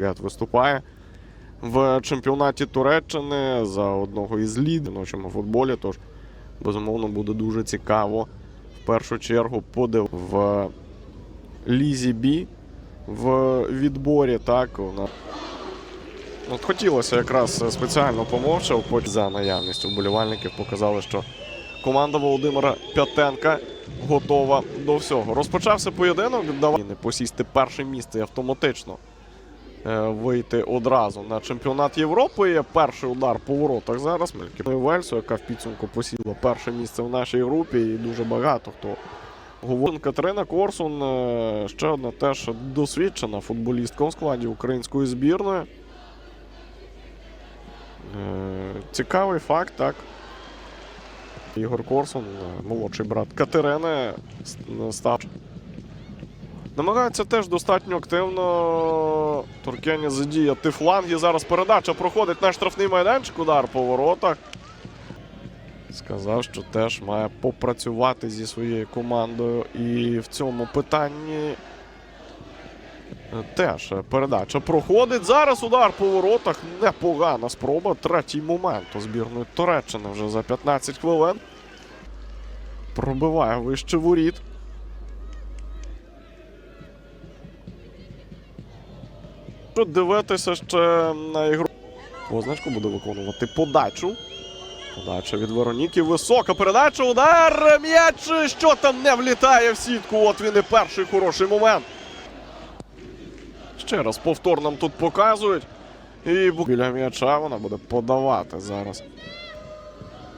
Гет виступає в чемпіонаті Туреччини за одного із лідерів в нашому футболі. Тож, безумовно, буде дуже цікаво в першу чергу подив в Лізі Бі в відборі. Так, вона От хотілося якраз спеціально помовчав, потім за наявністю вболівальників показали, що команда Володимира П'ятенка готова до всього. Розпочався поєдинок, давай не посісти перше місце і автоматично вийти одразу на чемпіонат Європи. Є перший удар по воротах зараз. Мелькіною Вельсу, яка в підсумку посіла перше місце в нашій групі, і дуже багато хто говорить. Катерина Корсун е, ще одна теж досвідчена футболістка у складі української збірної. Е, Цікавий факт, так. Ігор Корсун, е, молодший брат Катерини, став. Намагається теж достатньо активно Туркені задіяти фланги. Зараз передача проходить на штрафний майданчик, удар по воротах. Сказав, що теж має попрацювати зі своєю командою. І в цьому питанні теж передача проходить. Зараз удар по воротах. Непогана спроба. Третій момент у збірної Туреччини вже за 15 хвилин. Пробиває вище воріт. Що дивитися ще на ігру. Позначку буде виконувати подачу. Подача від Вероніки. Висока передача. Удар. М'яч. Що там не влітає в сітку. От він і перший хороший момент. Ще раз повтор нам тут показують. І біля м'яча вона буде подавати зараз.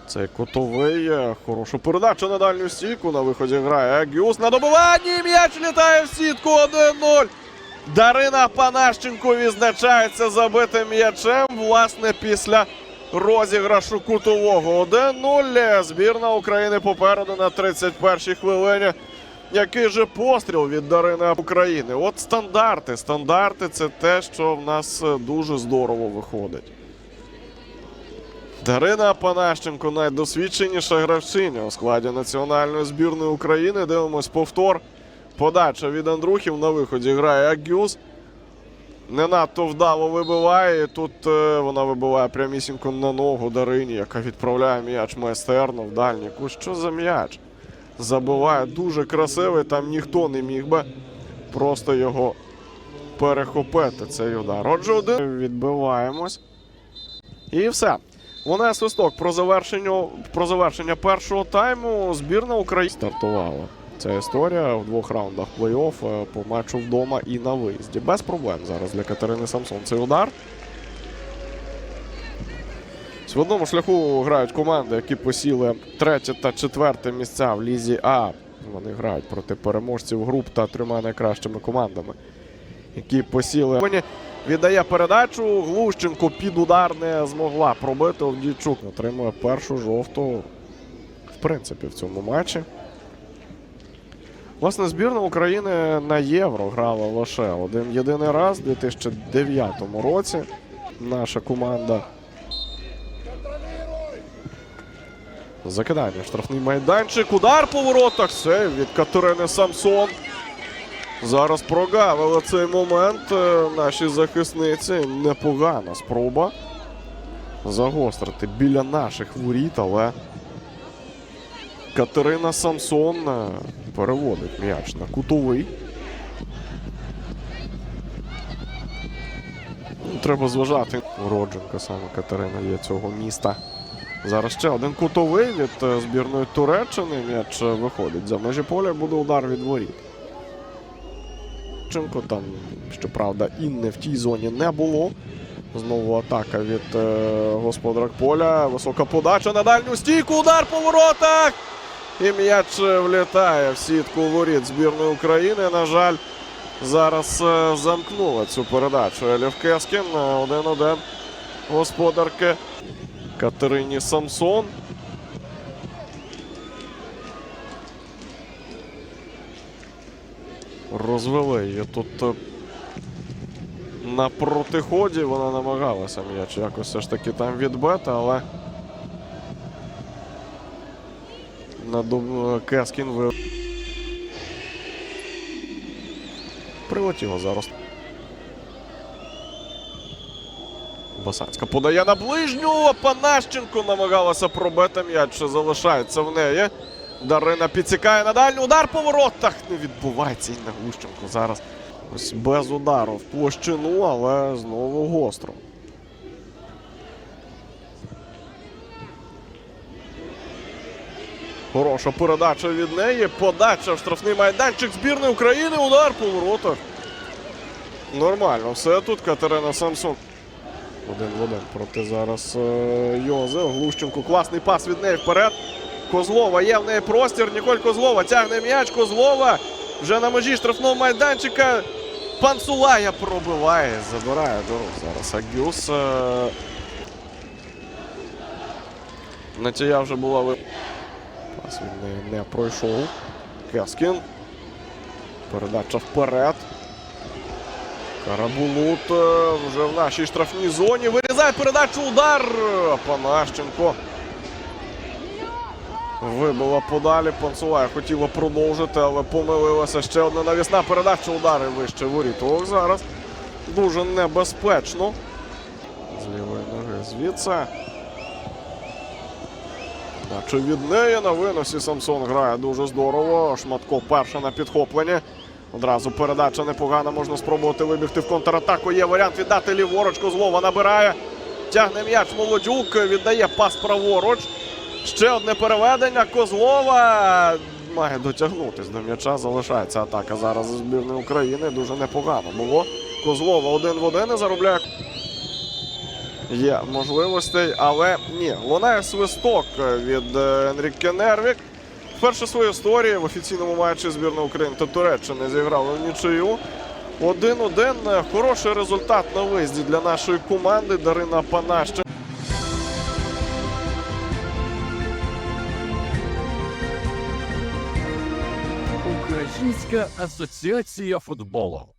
Цей котовий. е, Хорошу передачу на дальню стійку. На виході грає Гюс. На добиванні. М'яч літає в сітку. 1-0. Дарина Панащенко відзначається забитим м'ячем. Власне, після розіграшу кутового 1-0. Збірна України попереду на 31-й хвилині. Який же постріл від Дарини України? От стандарти. Стандарти це те, що в нас е, дуже здорово виходить. Дарина Панащенко найдосвідченіша гравчиня у складі національної збірної України. Дивимось повтор. Подача від Андрухів на виході грає Агюс. Не надто вдало вибиває. І тут е, вона вибиває прямісінько на ногу Дарині, яка відправляє м'яч майстерно в дальній кут. Що за м'яч? Забиває дуже красивий. Там ніхто не міг би просто його перехопити. Цей удар. Отже, один відбиваємось. І все. Вона свисток про завершення, про завершення першого тайму. Збірна України стартувала. Ця історія в двох раундах плей-офф е, по матчу вдома і на виїзді. Без проблем зараз для Катерини Самсон цей удар. В одному шляху грають команди, які посіли третє та четверте місця в Лізі А. Вони грають проти переможців груп та трьома найкращими командами, які посіли. Віддає передачу. Глущенко під удар не змогла пробити. Овдійчук отримує першу жовту, в принципі, в цьому матчі. Власне, збірна України на євро грала лише один єдиний раз у 2009 році. Наша команда. Закидання штрафний майданчик. Удар по воротах. Сейв від Катерини Самсон. Зараз прогавили цей момент. е, Наші захисниці. Непогана спроба загострити біля наших воріт, але Катерина Самсон е, переводить м'яч на кутовий. Треба зважати. Уродженка саме Катерина є цього міста. Зараз ще один кутовий від е, збірної Туреччини. М'яч е, виходить за межі поля. Буде удар від воріт. Ченко там, щоправда, інне в тій зоні не було. Знову атака від е, господарок поля. Висока подача на дальню стійку. Удар по воротах. І м'яч е, влітає в сітку воріт збірної України. На жаль, зараз е, замкнула цю передачу. Елів Кескін е, 1-1. Господарки Катерині Самсон. Розвели її тут на протиході. Вона намагалася м'яч якось все ж таки там відбити, але на дум- Кескін. Прилетіло зараз. Басацька подає на ближню. Панащенко намагалася пробити м'яч. що Залишається в неї. Дарина підсікає на дальню. Удар по воротах. Не відбувається Інна Глущенко зараз. Ось без удару в площину, але знову гостро. Хороша передача від неї. Подача в штрафний майданчик збірної України. Удар по воротах. Нормально. Все тут Катерина Самсон. Один в один проти зараз е, Йозе. Глущенко. Класний пас від неї вперед. Козлова є в неї простір. Ніколь Козлова тягне м'яч. Козлова вже на межі штрафного майданчика. Пансулая пробиває. Забирає дорогу зараз. Агюс. Е... Натія вже була ви. Пас від неї не пройшов. Кескін. Передача вперед. Карабулут е, вже в нашій штрафній зоні. Вирізає передачу удар. Панащенко. Вибила подалі. Панцулая хотіла продовжити, але помилилася. Ще одна навісна передача. Удари вище воріток зараз. Дуже небезпечно. З лівої ноги звідси. Наче від неї на виносі Самсон грає дуже здорово. Шматко перша на підхопленні. Одразу передача непогана. Можна спробувати вибігти в контратаку. Є варіант віддати ліворуч. Козлова набирає. Тягне м'яч Молодюк. Віддає пас праворуч. Ще одне переведення. Козлова має дотягнутись до м'яча. Залишається атака зараз збірної України. Дуже непогано було. Козлова один в один і заробляє. Є можливостей, але ні. Лунає свисток від е, Енріке Нервік. Вперше в своїй історії в офіційному матчі збірної України та Туреччини зіграли в нічию. Один-один. Хороший результат на виїзді для нашої команди. Дарина Панащенко. Українська асоціація футболу.